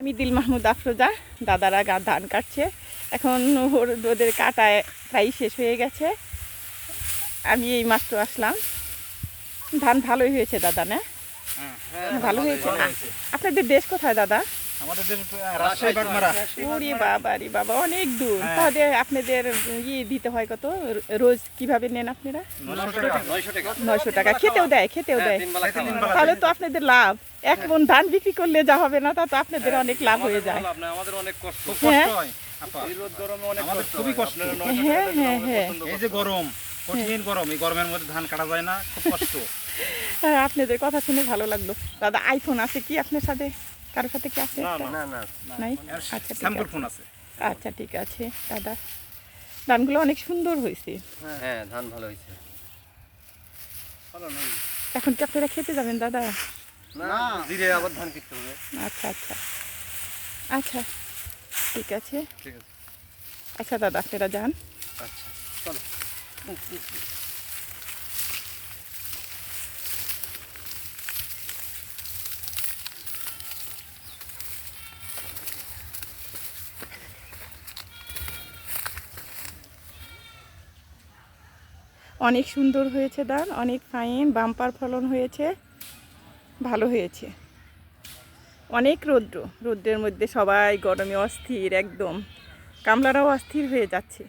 আমি দিল মাহমুদ আফরোজা দাদারা গা ধান কাটছে। এখন ওর ওদের কাটায় প্রায় শেষ হয়ে গেছে। আমি এই মাত্র আসলাম। ধান ভালোই হয়েছে দাদা না? ভালো হয়েছে। আপনাদের দেশ কোথায় দাদা? আমাদের রাজশাহী বাগমারা ওরে বাবা রে বাবা অনেক দূর। হ্যাঁ। তাহলে আপনাদের ইয়ে দিতে হয় কত? রোজ কীভাবে নেন আপনারা? নয়শো টাকা। খেতেও দেয় খেতেও দেয়। তাহলে তো আপনাদের লাভ। এক মন ধান বিক্রি করলে যা হবে না তা তো আপনাদের অনেক লাভ হয়ে যায়। আমাদের অনেক কষ্ট। খুব হ্যাঁ। কষ্ট হয়। আপা। এই রোদ গরমে অনেক আমাদের কষ্ট খুবই কষ্ট। হ্যাঁ, হ্যাঁ, হ্যাঁ। এই যে গরম কঠিন গরম এই গরমের মধ্যে ধান কাটা যায় না খুব কষ্ট। হ্যাঁ, আপনাদের কথা শুনে ভালো লাগল। দাদা আইফোন আছে কি আপনার সাথে? কারোর সাথে কি আছে না না না নাই? আচ্ছা ঠিক আছে। ফোন আছে। আচ্ছা ঠিক আছে দাদা। ধানগুলো অনেক সুন্দর হয়েছে। হ্যাঁ ধান ভালো হয়েছে। এখন কি আপনারা খেতে যাবেন দাদা? না ধীরে আবার ধান কিনতে হবে। আচ্ছা আচ্ছা। আচ্ছা ঠিক আছে। ঠিক আছে। আচ্ছা দাদা আপনারা যান। আচ্ছা। চলো। অনেক সুন্দর হয়েছে ধান, অনেক ফাইন বাম্পার ফলন হয়েছে, ভালো হয়েছে। অনেক রৌদ্র, রৌদ্রের মধ্যে সবাই গরমে অস্থির একদম। কামলারাও অস্থির হয়ে যাচ্ছে।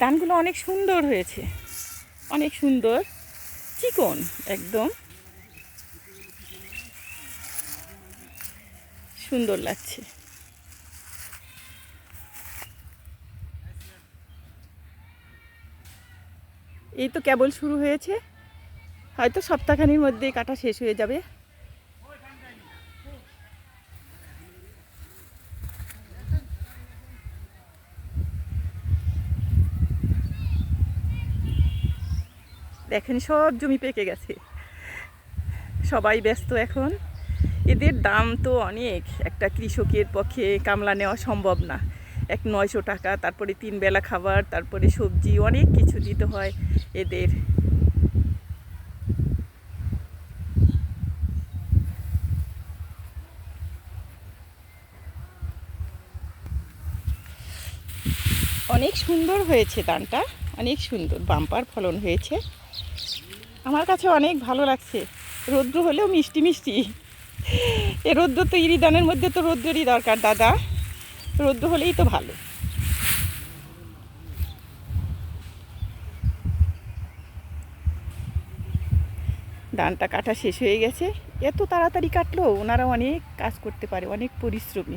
ধানগুলো অনেক সুন্দর হয়েছে। অনেক সুন্দর। চিকন একদম। সুন্দর লাগছে। এই তো কেবল শুরু হয়েছে। হয়তো সপ্তাহখানির মধ্যে কাটা শেষ হয়ে যাবে। দেখেন সব জমি পেকে গেছে। সবাই ব্যস্ত এখন। এদের দাম তো অনেক। একটা কৃষকের পক্ষে কামলা নেওয়া সম্ভব না। এক নয়শো টাকা, তারপরে তিন বেলা খাবার, তারপরে সবজি, অনেক কিছু দিতে হয় এদের। অনেক সুন্দর হয়েছে ধানটা অনেক সুন্দর বাম্পার ফলন হয়েছে। আমার কাছে অনেক ভালো লাগছে। রৌদ্র হলেও মিষ্টি মিষ্টি। এ রোদ্র তো ইরিদানের মধ্যে তো রোদ্রেরই দরকার, দাদা। রোদ্র হলেই তো ভালো। ধানটা কাটা শেষ হয়ে গেছে। এত তাড়াতাড়ি কাটলো ওনারা অনেক কাজ করতে পারে, অনেক পরিশ্রমী।